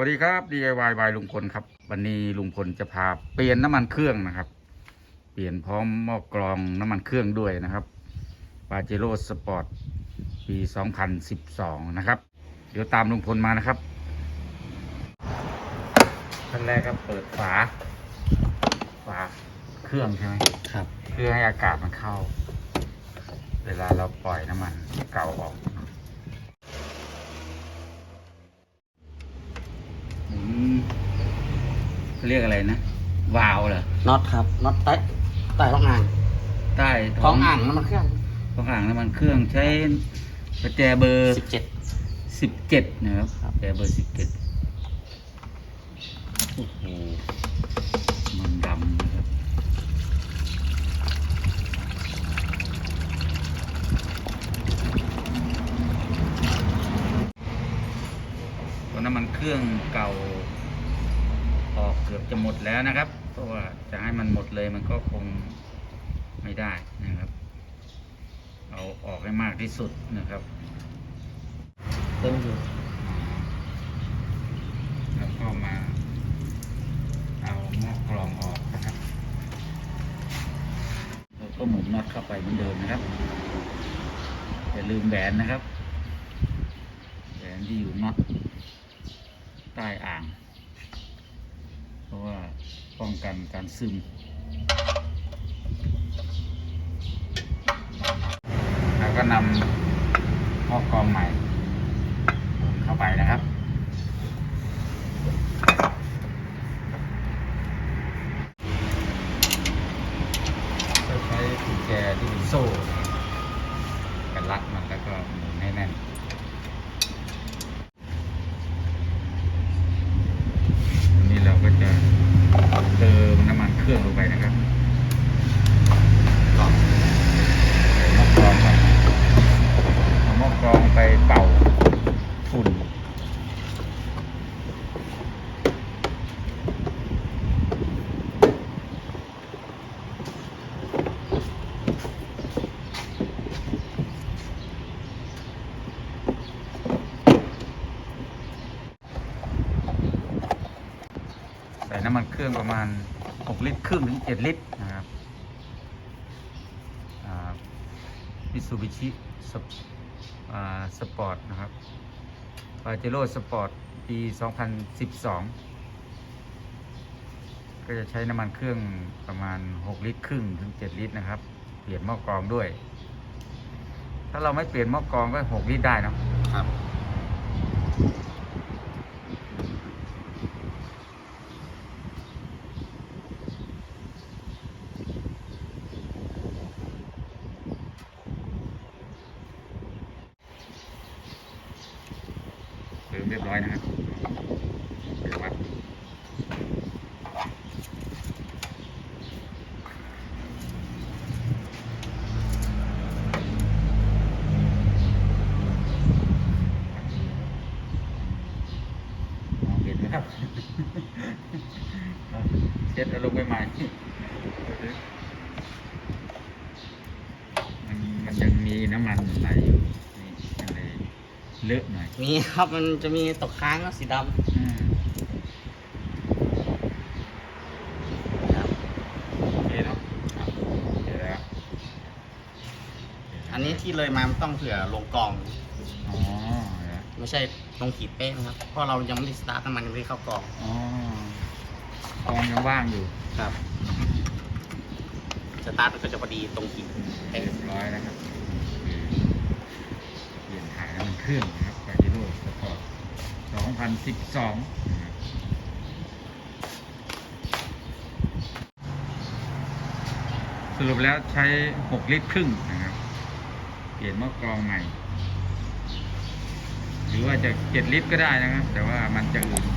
วัสดีครับ DIY บายลุงพลครับ วันนี้ลุงพลจะพาเปลี่ยนน้ำมันเครื่องนะครับ เปลี่ยนพร้อมหม้อกรองน้ำมันเครื่องด้วยนะครับปาเจโร่สปอร์ตปี 2012 นะครับ เดี๋ยวตามลุงพลมานะครับขั้นแรกก็เปิดฝา ฝาเครื่องใช่ไหมครับ เพื่อให้อากาศมันเข้า เวลาเราปล่อยน้ำมันเก่าออกหมุน เขาเรียกอะไรนะวาล์วเหรอน็อตครับน็อตใต้ใต้ท้องอ่างใต้ท้องอ่างน้ำมันเครื่องท้องอ่างน้ำมันเครื่องใช้ประแจเบอร์สิบเจ็ด สิบเจ็ดนะครับครับ ประแจเบอร์สิบเจ็ดโอ้โหมันดำนะครับตัวน้ำมันเครื่องเก่าออก เกือบจะหมดแล้วนะครับ เพราะว่าจะให้มันหมดเลยมันก็คงไม่ได้นะครับ เอาออกให้มากที่สุดนะครับเต็มอยู่แล้วก็มา เอาหม้อกรองออกนะครับแล้วก็หมุนน็อตเข้าไปเหมือนเดิมนะครับอย่าลืมแหวนนะครับแหวนที่อยู่น็อตใต้อ่างเพราะว่า ป้องกันการซึม แล้วก็นำหม้อกรองใหม่ เข้าไปนะครับก็ใช้กุญแจที่เป็นโซ่กันรัดมันแล้วก็หมุนให้แน่น อันนี้เราก็จะเติมน้ำมั นเครื่องลงไปนะครับใส่หม้อกรองไปเอาหม้อกรองไปเป่าฝุ่นใส่น้ำมันเครื่องประมาณ 6ลิตรครึ่งถึง 7 ลิตรนะครับมิซูบิชิสปอร์ตนะครับปาเจโร่สปอร์ตปี 2012 ก็จะใช้น้ำมันเครื่องประมาณ 6 ลิตรครึ่งถึง 7 ลิตรนะครับ เปลี่ยนหม้อกรองด้วย ถ้าเราไม่เปลี่ยนหม้อกรองก็ 6 ลิตรได้เนะครับ เติมเรียบร้ อยนะครับเดี๋ยววัดมองเห็นไหมครับเช็ดอารมณ์ใหม่ๆมันมันยังมีน้ำมันไหลอยู่นี่ยังเลย เลอะหน่อยมีครับมันจะมีตกค้างก็สีดอืมำครับ โอเคเนาะเดี๋ยวแล้วอันนี้ที่เลยมามันต้องเผื่อลงกอง อ๋อเดี๋ยวไม่ใช่ลงขีดเป๊ะนะครับ เพราะเรายังไม่ได้สตาร์ทน้ำมันยังไม่ได้เข้ากองอ๋อกองยังว่างอยู่ครับ สตาร์ทมันก็จะพอดีตรงขีดเรีเป๊ะยบร้อยแล้วครับเปลี่ยน ขึ้นนะครับไปที่โลกสปอร์ต2012นะครับสรุปแล้วใช้ 6 ลิตรครึ่งนะครับ เปลี่ยนหม้อกรองใหม่ หรือว่าจะ 7 ลิตรก็ได้นะครับ แต่ว่ามันจะอื่น